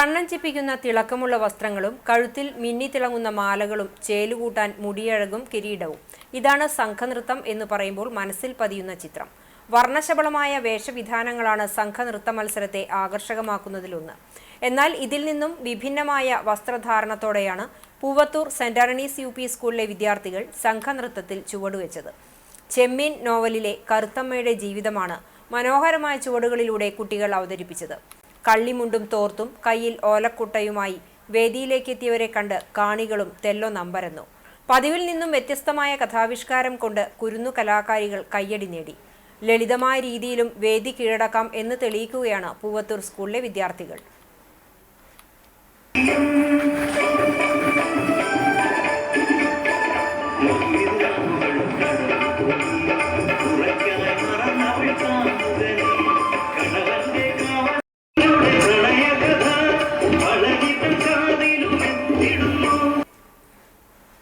കണ്ണഞ്ചിപ്പിക്കുന്ന തിളക്കമുള്ള വസ്ത്രങ്ങളും കഴുത്തിൽ മിന്നി തിളങ്ങുന്ന മാലകളും ചേലുകൂട്ടാൻ മുടിയഴകും കിരീടവും. ഇതാണ് സംഘനൃത്തം എന്ന് പറയുമ്പോൾ മനസ്സിൽ പതിയുന്ന ചിത്രം. വർണശബളമായ വേഷവിധാനങ്ങളാണ് സംഘനൃത്ത മത്സരത്തെ ആകർഷകമാക്കുന്നതിലൊന്ന്. എന്നാൽ ഇതിൽ നിന്നും വിഭിന്നമായ വസ്ത്രധാരണത്തോടെയാണ് പൂവത്തൂർ സെന്റ് ആറണീസ് യു പി സ്കൂളിലെ വിദ്യാർത്ഥികൾ സംഘനൃത്തത്തിൽ ചുവടുവെച്ചത്. ചെമ്മീൻ നോവലിലെ കറുത്തമ്മയുടെ ജീവിതമാണ് മനോഹരമായ ചുവടുകളിലൂടെ കുട്ടികൾ അവതരിപ്പിച്ചത്. കള്ളിമുണ്ടും തോർത്തും കയ്യിൽ ഓലക്കുട്ടയുമായി വേദിയിലേക്കെത്തിയവരെ കണ്ട് കാണികളും തെല്ലൊന്നമ്പരന്നു പതിവിൽ നിന്നും വ്യത്യസ്തമായ കഥാവിഷ്കാരം കൊണ്ട് കുരുന്നു കലാകാരികൾ കയ്യടി നേടി. ലളിതമായ രീതിയിലും വേദി കീഴടക്കാം എന്ന് തെളിയിക്കുകയാണ് പൂവത്തൂർ സ്കൂളിലെ വിദ്യാർത്ഥികൾ.